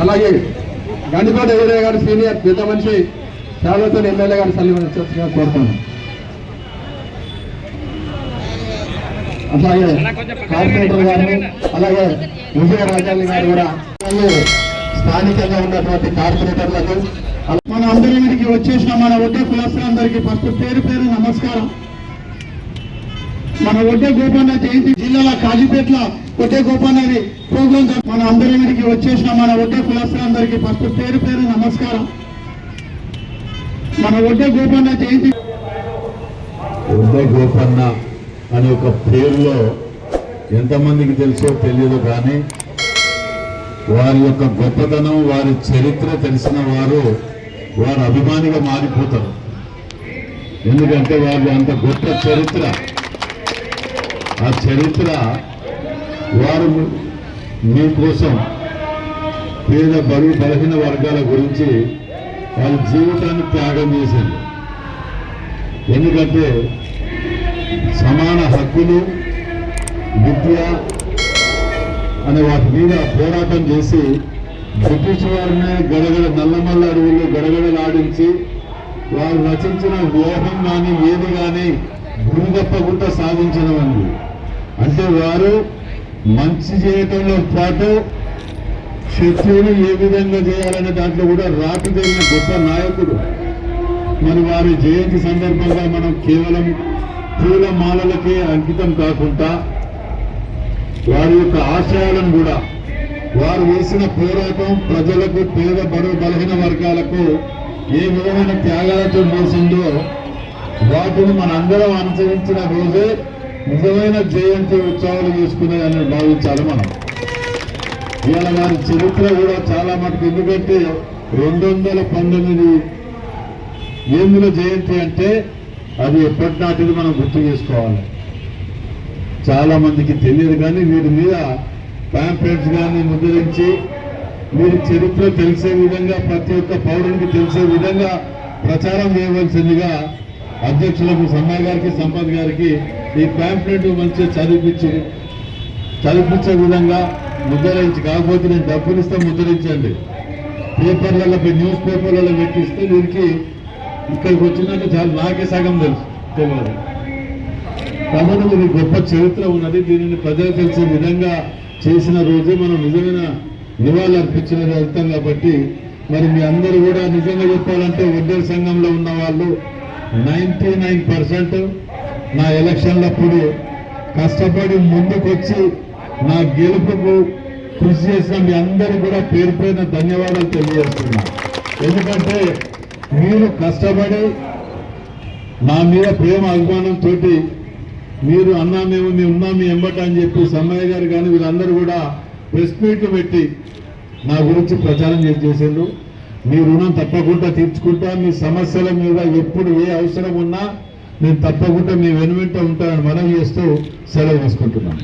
అలాగే గండికోట ఏరియా గారు సీనియర్ పెద్ద మనిషి శాలతో ఎమ్మెల్యే గారు సల్లిమని కోరుతాను అలాగే కార్పొరేటర్ గారు అలాగే విజయ రాజాలి గారు కూడా స్థానికంగా ఉన్నటువంటి కార్పొరేటర్లకు మన అందరికి వచ్చేసిన మన ఒడ్డే కులస్తులందరికీ ఫస్ట్ పేరు పేరు నమస్కారం. మన ఒడ్డే గోపన్న జయంతి జిల్లాల కాజీపేట్ల ఒడ్డే గోపన్నది ప్రోగ్రామ్ మన అందరికి వచ్చేసిన మన ఒడ్డే కులస్తులందరికీ ఫస్ట్ పేరు పేరు నమస్కారం. మన ఒడ్డే గోపన్న జయంతి ఉద్ద గోపన్న అనే ఒక పేరులో ఎంతమందికి తెలుసో తెలియదు కానీ వారి యొక్క గొప్పతనం వారి చరిత్ర తెలిసిన వారు వారు అభిమానిగా మారిపోతారు. ఎందుకంటే వారి అంత గొప్ప చరిత్ర. ఆ చరిత్ర వారు మీకోసం పేద బరువు బలహీన వర్గాల గురించి వాళ్ళ జీవితాన్ని త్యాగం చేసింది ఎందుకంటే సమాన హక్కులు విద్య అనే వాటి మీద పోరాటం చేసి బ్రిటిష్ వారిని గడగడ నల్లమల్ల అడవుల్లో గడగడలాడించి వారు రచించిన వ్యూహం కానీ ఏది కానీ గురి సాధించడం సాధించినవండి. అంటే వారు మంచి చేయటంలో పాటు శత్రువుని ఏ విధంగా చేయాలనే దాంట్లో కూడా రాటుదేలిన గొప్ప నాయకుడు. మరి వారి జయంతి సందర్భంగా మనం కేవలం పూల మాలలకే అంకితం కాకుండా వారి యొక్క ఆశయాలను కూడా వారు వేసిన పోరాటం ప్రజలకు పేద బడుగు బలహీన వర్గాలకు ఏ విధమైన త్యాగాలతో మోసిందో వాటిని మనందరం అనుసరించిన రోజే నిజమైన జయంతి ఉత్సవాలు చేసుకునేదని భావించాలి మనం. ఇవాళ వారి చరిత్ర కూడా చాలా మటుకు ఎందుకంటే రెండు వందల పంతొమ్మిది ఏముల జయంతి అంటే అది ఎప్పటి నాటిది మనం గుర్తు చేసుకోవాలి. చాలా మందికి తెలియదు కానీ వీరి మీద ప్యాంప్లెట్స్ కానీ ముద్రించి వీరి చరిత్ర తెలిసే విధంగా ప్రతి ఒక్క పౌరునికి తెలిసే విధంగా ప్రచారం చేయవలసిందిగా అధ్యక్షులకు సమ్మయ్య గారికి సంపత్ గారికి ఈ ప్యాంప్లెట్ మంచిగా చదివించి చదివించే విధంగా ముద్రించి కాకపోతే నేను డబ్బులు ఇస్తే ముద్రించండి పేపర్లలో న్యూస్ పేపర్లలో పెట్టిస్తే దీనికి ఇక్కడికి వచ్చినాక చాలా నాకే సగం తెలుసు తెలియదు. కాబట్టి ఇది గొప్ప చరిత్ర ఉన్నది దీనిని ప్రజలు తెలిసే విధంగా చేసిన రోజే మనం నిజమైన నివాళులు అర్పించిన కాబట్టి మరి మీ అందరూ కూడా నిజంగా చెప్పాలంటే వడ్డేరు సంఘంలో ఉన్న వాళ్ళు నైంటీ నైన్ పర్సెంట్ నా ఎలక్షన్లప్పుడు కష్టపడి ముందుకొచ్చి నా గెలుపుకు కృషి చేసిన మీ అందరూ కూడా పేరు పైన ధన్యవాదాలు తెలియజేస్తున్నా. ఎందుకంటే మీరు కష్టపడి నా మీద ప్రేమ అభిమానంతో మీరు అన్నా మేము మేము ఉన్నాం మీ ఎంబట అని చెప్పి సమ్మయ్య గారు కానీ వీళ్ళందరూ కూడా ప్రెస్ మీట్లు పెట్టి నా గురించి ప్రచారం చేసి మీ రుణం తప్పకుండా తీర్చుకుంటా మీ సమస్యల మీద ఎప్పుడు ఏ అవసరం ఉన్నా నేను తప్పకుండా మీ వెనువెంట ఉంటానని మనం చేస్తూ సెలవు తీసుకుంటున్నాను.